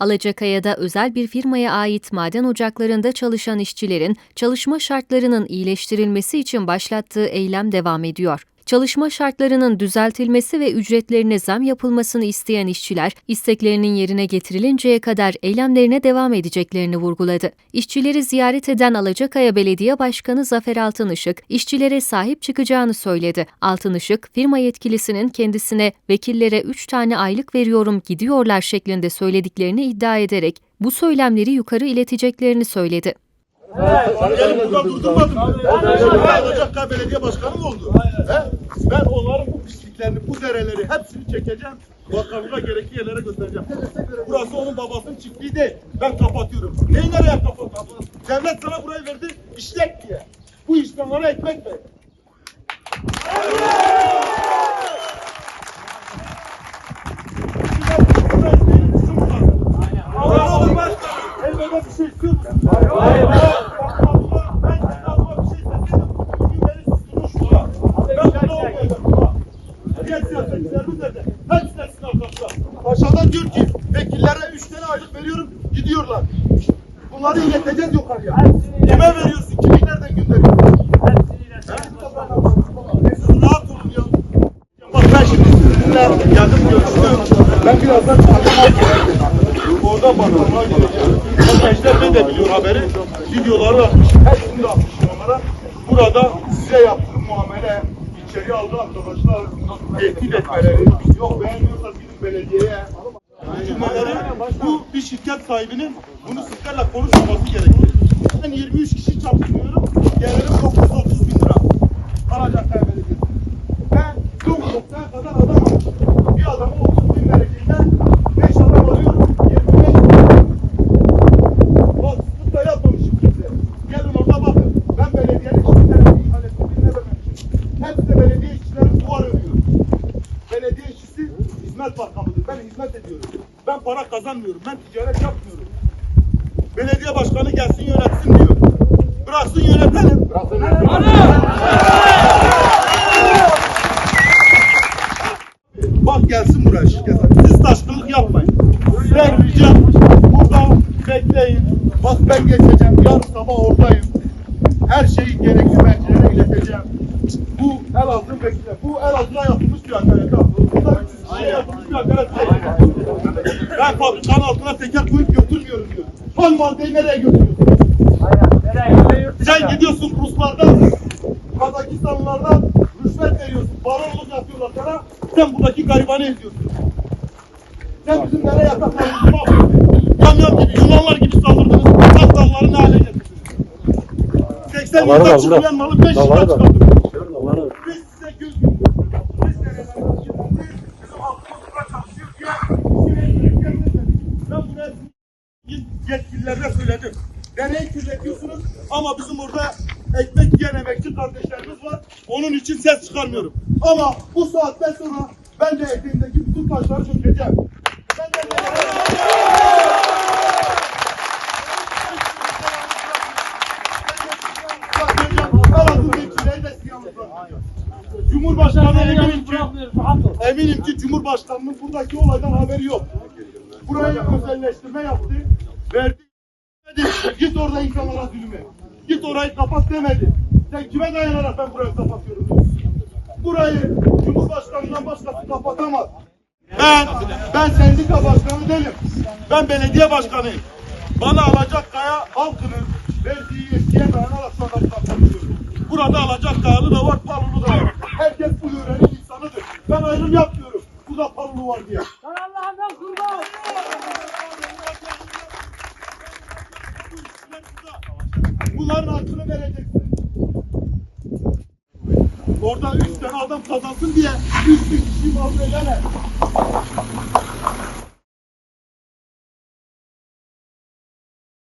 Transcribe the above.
Alacakaya'da özel bir firmaya ait maden ocaklarında çalışan işçilerin çalışma şartlarının iyileştirilmesi için başlattığı eylem devam ediyor. Çalışma şartlarının düzeltilmesi ve ücretlerine zam yapılmasını isteyen işçiler, isteklerinin yerine getirilinceye kadar eylemlerine devam edeceklerini vurguladı. İşçileri ziyaret eden Alacakaya Belediye Başkanı Zafer Altınışık, işçilere sahip çıkacağını söyledi. Altınışık, firma yetkilisinin kendisine vekillere 3 tane aylık veriyorum gidiyorlar şeklinde söylediklerini iddia ederek bu söylemleri yukarı ileteceklerini söyledi. Gelip burada durdurmadım. Ben Ocakka Belediye Başkanı mı oldu? He? Ben onların bu pisliklerini, bu dereleri hepsini çekeceğim. Bakanlığa gerekli yerlere göstereceğim. Burası onun babasının çiftliği değil. Ben kapatıyorum. Neyi nereye kapatıyorum? Devlet sana burayı verdi, işlek diye. Bu insanlara ekmek ver. Allah Ben burada olmayacağım. Diğer siyasetçilerimiz nerede? Hepsi de sizin arkasında. Paşadan diyor ki vekillere üç tane aylık veriyorum gidiyorlar. Bunları ileteceğiz yukarıya. Kime veriyorsun? Kimi nereden gönderiyorsun? Rahat olun ya. Bak ben şimdi sizinle geldim görüştüm. Ben birazdan. Orada bakanlığa geleceğim. O gençler ne de biliyor haberi. Videoları atmış. Hepsini de atmış onlara. Burada size yaptığım muamele içeri aldı arkadaşlar. Tehdit etmeleri. Yok beğenmiyorsanız gidin belediyeye. Cümleleri bu bir şirket sahibinin bunu sizlerle konuşmaması gerekir. Ben 23 kişi çalıştırıyorum. Gelirim 930 bin lira. Alacak Belediyesi. Ben son noktaya kadar adam almışım. Bir adamı 30 bin vereceğinden 5 adam alıyorum. 25 bin. Bak sıkıntı da yapmamışım kimse. Gelin orada bakın. Ben belediyenin işçilerine ihalesini birine vermemişim. Hepsi de belediye işçileri duvar ödüyor. Belediye işçisi hizmet makamıdır. Ben hizmet ediyorum. Ben para kazanmıyorum. Ben ticaret yapmıyorum. Belediye başkanı gelsin yönetsin diyor. Bıraksın yönetelim. Bıraksın Bak gelsin buraya şirket. Siz taşkınlık yapmayın. Ben ricam burada bekleyin. Bak ben geçeceğim. Yarın sabah oradayım. Her şeyi gerekli mercilere ileteceğim. Bu el altın bekle. Bu el altına yapılmış bir hakaret. ha. Burada 300 kişiye yapılmış bir hakaret değil. Ben fabrikanın altına teker koyup götürmüyorum diyor. Son maddeyi nereye götürüyorsun? Sen gidiyorsun Ruslardan, Kazakistanlılardan rüşvet veriyorsun. Baronluk yapıyorlar sana. Sen buradaki garibanı eziyorsun. Sen bizim nereye yataklarımızı mahvettin. Kamyon gibi, Yunanlar gibi saldırdınız. Hastaları ne hale getirdiniz. 80 Davarı yılda çıkmayan malı 5 Davarı yılda var. çıkartıyorsunuz. Biz size göz Biz nereden çıkıyoruz? Bizim halkımız burada çalışıyor diye işine getirmedik. Ben buraya yetkililerine söyledim. Deneyi kirletiyorsunuz ama bizim orada ekmek yiyen emekçi kardeşlerimiz var. Onun için ses çıkarmıyorum. Ama bu saatten sonra ben de eteğimdeki bütün taşları dökeceğim. Ben de Cumhurbaşkanı eminim ki, eminim ki Cumhurbaşkanı'nın buradaki olaydan haberi yok. Burayı özelleştirme yaptı, verdi. Demedi, Git orada insanlara zulme. Git orayı kapat demedi. Sen kime dayanarak ben burayı kapatıyorum? Burayı Cumhurbaşkanı'ndan başkası kapatamaz. Ben, ben sendika başkanı değilim. Ben belediye başkanıyım. Bana alacak kaya halkının verdiği yetkiye dayanarak şu anda burada alacak kayalı da var, palulu da var. Herkes bu yörenin insanıdır. Ben ayrım yapmıyorum. Burada palulu var diye. Bunların hakkını vereceksin. Orada üç tane adam kazansın diye üç bin kişi mal.